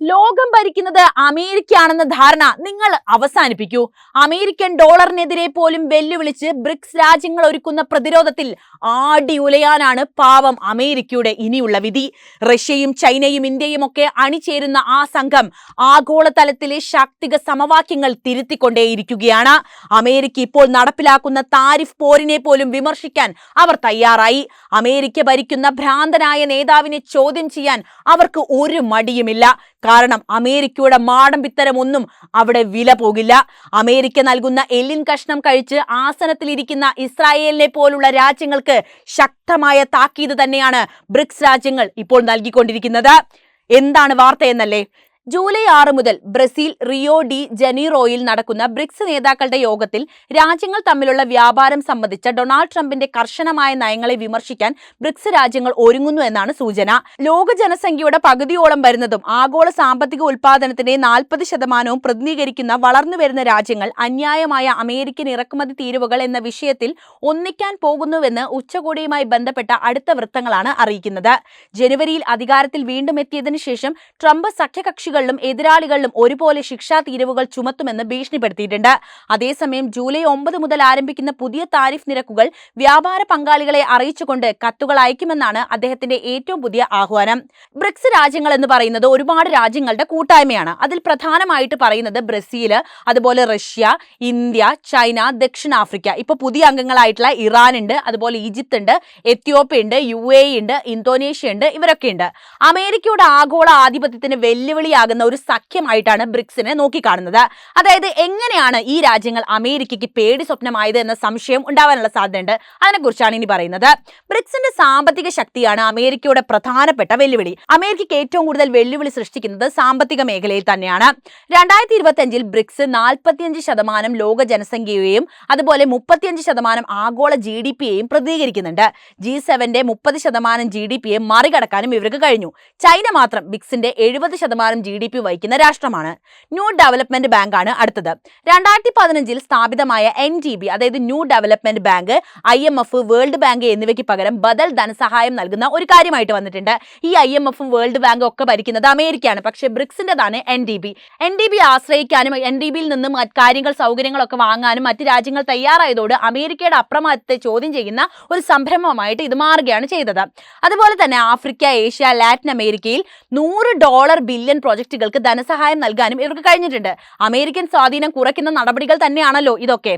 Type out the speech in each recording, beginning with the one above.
ലോകം ഭരിക്കുന്നത് അമേരിക്കയാണെന്ന ധാരണ നിങ്ങൾ അവസാനിപ്പിക്കൂ. അമേരിക്കൻ ഡോളറിനെതിരെ പോലും വെല്ലുവിളിച്ച് ബ്രിക്സ് രാജ്യങ്ങൾ ഒരുക്കുന്ന പ്രതിരോധത്തിൽ ആടി ഉലയാനാണ് പാവം അമേരിക്കയുടെ ഇനിയുള്ള വിധി. റഷ്യയും ചൈനയും ഇന്ത്യയും ഒക്കെ അണിചേരുന്ന ആ സംഘം ആഗോളതലത്തിലെ ശാക്തിക സമവാക്യങ്ങൾ തിരുത്തിക്കൊണ്ടേയിരിക്കുകയാണ്. അമേരിക്ക ഇപ്പോൾ നടപ്പിലാക്കുന്ന താരിഫ് പോരിനെ പോലും വിമർശിക്കാൻ അവർ തയ്യാറായി. അമേരിക്ക ഭരിക്കുന്ന ഭ്രാന്തനായ നേതാവിനെ ചോദ്യം ചെയ്യാൻ അവർക്ക് ഒരു മടിയുമില്ല. കാരണം അമേരിക്കയുടെ മാടമ്പിത്തരം ഒന്നും അവിടെ വില പോകില്ല. അമേരിക്ക നൽകുന്ന എല്ലിൻ കഷ്ണം കഴിച്ച് ആസനത്തിലിരിക്കുന്ന ഇസ്രായേലിനെ പോലുള്ള രാജ്യങ്ങൾക്ക് ശക്തമായ താക്കീത് തന്നെയാണ് ബ്രിക്സ് രാജ്യങ്ങൾ ഇപ്പോൾ നൽകിക്കൊണ്ടിരിക്കുന്നത്. എന്താണ് വാർത്ത എന്നല്ലേ? ജൂലൈ ആറ് മുതൽ ബ്രസീൽ റിയോ ഡി ജനീറോയിൽ നടക്കുന്ന ബ്രിക്സ് നേതാക്കളുടെ യോഗത്തിൽ രാജ്യങ്ങൾ തമ്മിലുള്ള വ്യാപാരം സംബന്ധിച്ച ഡൊണാൾഡ് ട്രംപിന്റെ കർശനമായ നയങ്ങളെ വിമർശിക്കാൻ ബ്രിക്സ് രാജ്യങ്ങൾ ഒരുങ്ങുന്നു എന്നാണ് സൂചന. ലോക ജനസംഖ്യയുടെ പകുതിയോളം വരുന്നതും ആഗോള സാമ്പത്തിക ഉൽപാദനത്തിന്റെ നാൽപ്പത് ശതമാനവും പ്രതിനിധീകരിക്കുന്ന വളർന്നുവരുന്ന രാജ്യങ്ങൾ അന്യായമായ അമേരിക്കൻ ഇറക്കുമതി തീരുവകൾ എന്ന വിഷയത്തിൽ ഒന്നിക്കാൻ പോകുന്നുവെന്ന് ഉച്ചകോടിയുമായി ബന്ധപ്പെട്ട അടുത്ത വൃത്തങ്ങളാണ് അറിയിക്കുന്നത്. ജനുവരിയിൽ അധികാരത്തിൽ വീണ്ടും എത്തിയതിനു ശേഷം ട്രംപ് സഖ്യകക്ഷികളിലും എതിരാളികളിലും ഒരുപോലെ ശിക്ഷാ തീരുവകൾ ചുമത്തുമെന്ന് ഭീഷണിപ്പെടുത്തിയിട്ടുണ്ട്. അതേസമയം ജൂലൈ ഒമ്പത് മുതൽ ആരംഭിക്കുന്ന പുതിയ താരിഫ് നിരക്കുകൾ വ്യാപാര പങ്കാളികളെ അറിയിച്ചുകൊണ്ട് കത്തുകൾ അയക്കുമെന്നാണ് അദ്ദേഹത്തിന്റെ ഏറ്റവും പുതിയ ആഹ്വാനം. ബ്രിക്സ് രാജ്യങ്ങൾ എന്ന് പറയുന്നത് ഒരുപാട് രാജ്യങ്ങളുടെ കൂട്ടായ്മയാണ്. അതിൽ പ്രധാനമായിട്ട് പറയുന്നത് ബ്രസീൽ അതുപോലെ റഷ്യ ഇന്ത്യ ചൈന ദക്ഷിണാഫ്രിക്ക. ഇപ്പൊ പുതിയ അംഗങ്ങളായിട്ടുള്ള ഇറാൻ ഉണ്ട് അതുപോലെ ഈജിപ്ത് ഉണ്ട് എത്യോപ്യ ഉണ്ട് യു എ ഉണ്ട് ഇന്തോനേഷ്യ ഉണ്ട് ഇവരൊക്കെ ഉണ്ട്. അമേരിക്കയുടെ ആഗോള ആധിപത്യത്തിന് വെല്ലുവിളിയാകുന്ന ഒരു സഖ്യമായിട്ടാണ് ബ്രിക്സിനെ നോക്കിക്കാണുന്നത്. അതായത് എങ്ങനെയാണ് ഈ രാജ്യങ്ങൾ അമേരിക്കയ്ക്ക് പേടി സ്വപ്നമായത് എന്ന സംശയം ഉണ്ടാവാനുള്ള സാധ്യതയുണ്ട്. അതിനെക്കുറിച്ചാണ് ഇനി പറയുന്നത്. ബ്രിക്സിന്റെ സാമ്പത്തിക ശക്തിയാണ് അമേരിക്കയുടെ പ്രധാനപ്പെട്ട വെല്ലുവിളി. അമേരിക്കയ്ക്ക് ഏറ്റവും കൂടുതൽ വെല്ലുവിളി സൃഷ്ടിക്കുന്നത് സാമ്പത്തിക മേഖലയിൽ തന്നെയാണ്. രണ്ടായിരത്തി ഇരുപത്തി അഞ്ചിൽ ബ്രിക്സ് നാൽപ്പത്തിയഞ്ച് ശതമാനം ലോക ജനസംഖ്യയെയും അതുപോലെ മുപ്പത്തിയഞ്ച് ശതമാനം ആഗോള ജി ഡി പിയെയും പ്രതിനിധീകരിക്കുന്നുണ്ട്. ജി സെവന്റെ മുപ്പത് ശതമാനം ജി ഡി പിയെ മറികടക്കാനും ഇവർക്ക് കഴിഞ്ഞു. ചൈന മാത്രം ബ്രിക്സിന്റെ എഴുപത് ശതമാനം ജി ഡി പി വഹിക്കുന്ന രാഷ്ട്രമാണ്. ന്യൂ ഡെവലപ്മെന്റ് ബാങ്ക് ആണ് അടുത്തത്. രണ്ടായിരത്തി പതിനഞ്ചിൽ സ്ഥാപിതമായ എൻ ഡി ബി അതായത് new development bank I M F world bank എന്നിവയ്ക്ക് പകരം ബദൽ ധനസഹായം നൽകുന്ന ഒരു കാര്യമായിട്ട് വന്നിട്ടുണ്ട്. ഈ ഐ എം എഫും വേൾഡ് ബാങ്കും ഒക്കെ ഭരിക്കുന്നത് അമേരിക്കയാണ്. പക്ഷേ ബ്രിക്സിന്റെതാണ് N D B. N D B ആശ്രയിക്കാനും N D ബിയിൽ നിന്നും കാര്യങ്ങൾ സൗകര്യങ്ങളൊക്കെ വാങ്ങാനും മറ്റ് രാജ്യങ്ങൾ തയ്യാറായതോട് അമേരിക്കയുടെ അപ്രമാദത്തെ ചോദ്യം ചെയ്യുന്ന ഒരു സംരംഭമായിട്ട് ഇത് മാറുകയാണ് ചെയ്തത്. അതുപോലെ തന്നെ ആഫ്രിക്ക ഏഷ്യ ലാറ്റിൻ അമേരിക്കയിൽ നൂറ് ഡോളർ ബില്യൺ പ്രോജക്റ്റുകൾക്ക് ധനസഹായം നൽകാനും ഇവർക്ക് കഴിഞ്ഞിട്ടുണ്ട്. അമേരിക്കൻ സ്വാധീനം കുറയ്ക്കുന്ന നടപടികൾ തന്നെയാണല്ലോ ഇതൊക്കെ.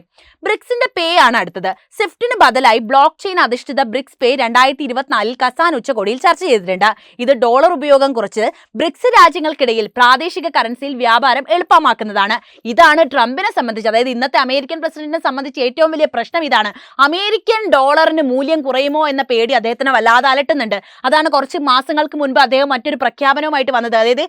ബ്രിക്സിന്റെ പേ ആണ് അടുത്തത്. സ്വിഫ്റ്റിന് ബദലായി ബ്ലോക്ക് ചെയിൻ അധിഷ്ഠിത ബ്രിക്സ് പേ രണ്ടായിരത്തി ഇരുപത്തിനാലിൽ കസാൻ ഉച്ചകോടിയിൽ ചർച്ച ചെയ്തിട്ടുണ്ട്. ഇത് ഡോളർ ഉപയോഗം കുറച്ച് ബ്രിക്സ് രാജ്യങ്ങൾക്കിടയിൽ പ്രാദേശിക കറൻസിയിൽ വ്യാപാരം എളുപ്പമാക്കുന്നതാണ്. ഇതാണ് ട്രംപിനെ സംബന്ധിച്ച് അതായത് ഇന്നത്തെ അമേരിക്കൻ പ്രസിഡന്റിനെ സംബന്ധിച്ച് ഏറ്റവും വലിയ പ്രശ്നം ഇതാണ്. അമേരിക്കൻ ഡോളറിന് മൂല്യം കുറയുമോ എന്ന പേടി അദ്ദേഹത്തിന് വല്ലാതെ അലട്ടുന്നുണ്ട്. അതാണ് കുറച്ച് മാസങ്ങൾക്ക് മുൻപ് അദ്ദേഹം മറ്റൊരു പ്രഖ്യാപനവുമായിട്ട് വന്നത്. അതായത്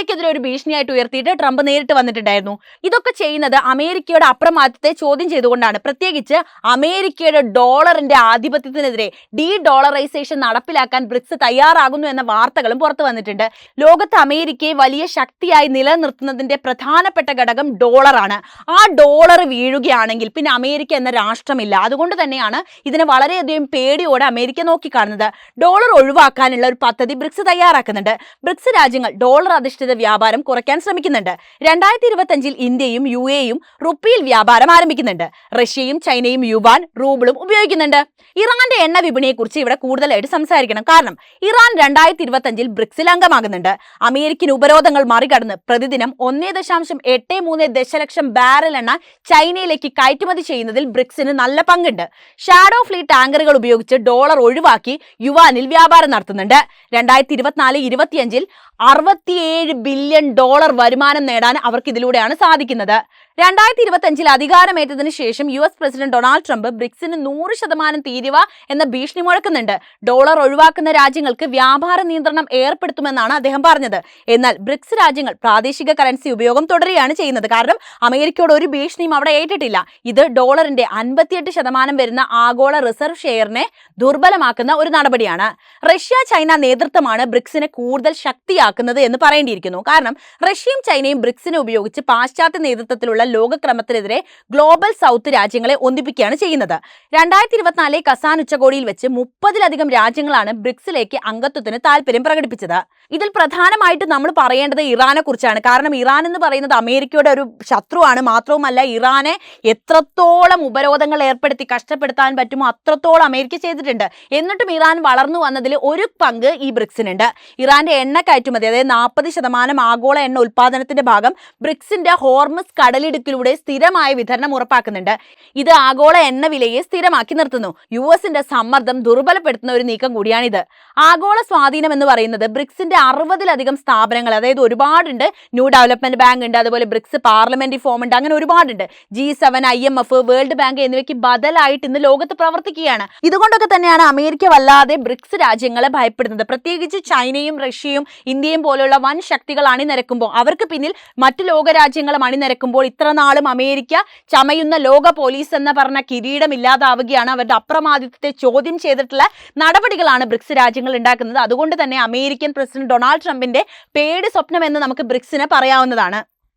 ഇന്ത്യക്കെതിരെ ഒരു ഭീഷണിയായിട്ട് ഉയർത്തിയിട്ട് ട്രംപ് നേരിട്ട് വന്നിട്ടുണ്ടായിരുന്നു. ഇതൊക്കെ ചെയ്യുന്നത് അമേരിക്കയുടെ അപ്രമാദത്തെ ചോദ്യം ചെയ്തുകൊണ്ടാണ്. പ്രത്യേകിച്ച് അമേരിക്കയുടെ ഡോളറിന്റെ ആധിപത്യത്തിനെതിരെ ഡി ഡോളറൈസേഷൻ നടപ്പിലാക്കാൻ ബ്രിക്സ് തയ്യാറാകുന്നു എന്ന വാർത്തകളും പുറത്തു വന്നിട്ടുണ്ട്. ലോകത്ത് അമേരിക്കയെ വലിയ ശക്തിയായി നിലനിർത്തുന്നതിന്റെ പ്രധാനപ്പെട്ട ഘടകം ഡോളറാണ്. ആ ഡോളർ വീഴുകയാണെങ്കിൽ പിന്നെ അമേരിക്ക എന്ന രാഷ്ട്രമില്ല. അതുകൊണ്ട് തന്നെയാണ് ഇതിനെ വളരെയധികം പേടിയോടെ അമേരിക്ക നോക്കിക്കാണുന്നത്. ഡോളർ ഒഴിവാക്കാനുള്ള ഒരു പദ്ധതി ബ്രിക്സ് തയ്യാറാക്കുന്നുണ്ട്. ബ്രിക്സ് രാജ്യങ്ങൾ ഡോളർ അധിഷ്ഠിത വ്യാപാരം കുറയ്ക്കാൻ ശ്രമിക്കുന്നുണ്ട്. രണ്ടായിരത്തി ഇരുപത്തഞ്ചിൽ ഇന്ത്യയും യു എയും റുപ്പിയിൽ വ്യാപാരം ആരംഭിക്കുന്നുണ്ട്. റഷ്യയും ചൈനയും യുവാൻ റൂബിളും ഉപയോഗിക്കുന്നുണ്ട്. ഇറാന്റെ എണ്ണ വിപണിയെക്കുറിച്ച് ഇവിടെ കൂടുതലായിട്ട് സംസാരിക്കണം. കാരണം ഇറാൻ രണ്ടായിരത്തി ഇരുപത്തഞ്ചിൽ ബ്രിക്സിൽ അംഗമാകുന്നുണ്ട്. അമേരിക്കൻ ഉപരോധങ്ങൾ മറികടന്ന് പ്രതിദിനം ഒന്നേ ദശാംശം എട്ട് മൂന്ന് ദശലക്ഷം ബാരൽ എണ്ണ ചൈനയിലേക്ക് കയറ്റുമതി ചെയ്യുന്നതിൽ ബ്രിക്സിന് നല്ല പങ്കുണ്ട്. ഷാഡോ ഫ്ലീറ്റ് ടാങ്കറുകൾ ഉപയോഗിച്ച് ഡോളർ ഒഴിവാക്കി യുവാനിൽ വ്യാപാരം നടത്തുന്നുണ്ട്. രണ്ടായിരത്തി ഇരുപത്തിനാല് ഇരുപത്തിയഞ്ചിൽ അറുപത്തിയേഴ് ബില്യൺ ഡോളർ വരുമാനം നേടാൻ അവർക്ക് ഇതിലൂടെയാണ് സാധിക്കുന്നത്. രണ്ടായിരത്തി ഇരുപത്തഞ്ചിൽ അധികാരമേറ്റതിന് ശേഷം U S president Donald Trump ബ്രിക്സിന് നൂറ് ശതമാനം തീരുവ എന്ന ഭീഷണി മുഴക്കുന്നുണ്ട്. ഡോളർ ഒഴിവാക്കുന്ന രാജ്യങ്ങൾക്ക് വ്യാപാര നിയന്ത്രണം ഏർപ്പെടുത്തുമെന്നാണ് അദ്ദേഹം പറഞ്ഞത്. എന്നാൽ ബ്രിക്സ് രാജ്യങ്ങൾ പ്രാദേശിക കറൻസി ഉപയോഗം തുടരുകയാണ് ചെയ്യുന്നത്. കാരണം അമേരിക്കയോട് ഒരു ഭീഷണിയും അവിടെ ഏറ്റിട്ടില്ല. ഇത് ഡോളറിന്റെ അൻപത്തിയെട്ട് ശതമാനം വരുന്ന ആഗോള റിസർവ് ഷെയറിനെ ദുർബലമാക്കുന്ന ഒരു നടപടിയാണ്. റഷ്യ ചൈന നേതൃത്വമാണ് ബ്രിക്സിനെ കൂടുതൽ ശക്തിയാക്കുന്നത് എന്ന് പറയേണ്ടിയിരിക്കുന്നു. കാരണം റഷ്യയും ചൈനയും ബ്രിക്സിനെ ഉപയോഗിച്ച് പാശ്ചാത്യ നേതൃത്വത്തിലുള്ള ലോകക്രമത്തിനെതിരെ ഗ്ലോബൽ സൗത്ത് രാജ്യങ്ങളെ ഒന്നിപ്പിക്കുകയാണ് ചെയ്യുന്നത്. രണ്ടായിരത്തി ഇരുപത്തിനാലിലെ കസാൻ ഉച്ചകോടിയിൽ വെച്ച് മുപ്പതിലധികം രാജ്യങ്ങളാണ് ബ്രിക്സിലേക്ക് അംഗത്വത്തിന് താല്പര്യം പ്രകടിപ്പിച്ചത്. ഇതിൽ പ്രധാനമായിട്ട് നമ്മൾ പറയേണ്ടത് ഇറാനെ കുറിച്ചാണ്. കാരണം ഇറാൻ എന്ന് പറയുന്നത് അമേരിക്കയുടെ ഒരു ശത്രുവാണ്. മാത്രവുമല്ല ഇറാനെ എത്രത്തോളം ഉപരോധങ്ങൾ ഏർപ്പെടുത്തി കഷ്ടപ്പെടുത്താൻ പറ്റുമോ അത്രത്തോളം അമേരിക്ക ചെയ്തിട്ടുണ്ട്. എന്നിട്ടും ഇറാൻ വളർന്നു വന്നതിൽ ഒരു പങ്ക് ഈ ബ്രിക്സിനുണ്ട്. ഇറാന്റെ എണ്ണ കയറ്റുമതി അതായത് നാൽപ്പത് ശതമാനം ആഗോള എണ്ണ ഉൽപാദനത്തിന്റെ ഭാഗം ബ്രിക്സിന്റെ ഹോർമസ് കടലിടുക്കിലൂടെ സ്ഥിരമായ വിതരണം ഉറപ്പാക്കുന്നുണ്ട്. ഇത് ആഗോള എണ്ണ വിലയെ സ്ഥിരമാക്കി നിർത്തുന്നു. യു എസിന്റെ സമ്മർദ്ദം ദുർബലപ്പെടുത്തുന്ന ഒരു നീക്കം കൂടിയാണിത്. ആഗോള സ്വാധീനം എന്ന് പറയുന്നത് ബ്രിക്സിന്റെ അറുപതിലധികം സ്ഥാപനങ്ങൾ അതായത് ഒരുപാടുണ്ട്. ന്യൂ ഡെവലപ്മെന്റ് ബാങ്ക് ഉണ്ട് അതുപോലെ ബ്രിക്സ് പാർലമെന്ററി ഫോം ഉണ്ട് അങ്ങനെ ഒരുപാടുണ്ട്. G seven I M F world bank എന്നിവയ്ക്ക് ബദലായിട്ട് ഇന്ന് ലോകത്ത് പ്രവർത്തിക്കുകയാണ്. ഇതുകൊണ്ടൊക്കെ തന്നെയാണ് അമേരിക്ക വല്ലാതെ ബ്രിക്സ് രാജ്യങ്ങളെ ഭയപ്പെടുന്നത്. പ്രത്യേകിച്ച് ചൈനയും റഷ്യയും ഇന്ത്യയും പോലുള്ള വൻ ശക്തികൾ അണിനിരക്കുമ്പോൾ അവർക്ക് പിന്നിൽ മറ്റു ലോകരാജ്യങ്ങളും അണിനിരക്കുമ്പോൾ ഇത്ര നാളും അമേരിക്ക ചമയുന്ന ലോക പോലീസ് എന്ന് പറഞ്ഞ കിരീടം ഇല്ലാതാവുകയാണ് അവരുടെ അപ്രമാദിത്വത്തെ ചോദ്യം ചെയ്തിട്ടുള്ള നടപടികളാണ് ബ്രിക്സ് രാജ്യങ്ങൾ ഉണ്ടാക്കുന്നത്. അതുകൊണ്ട് തന്നെ അമേരിക്കൻ പ്രസിഡന്റ് ഡൊണാൾഡ് ട്രംപിന്റെ പേടി സ്വപ്നം എന്ന് നമുക്ക് ബ്രിക്സിന് പറയാവുന്നതാണ്.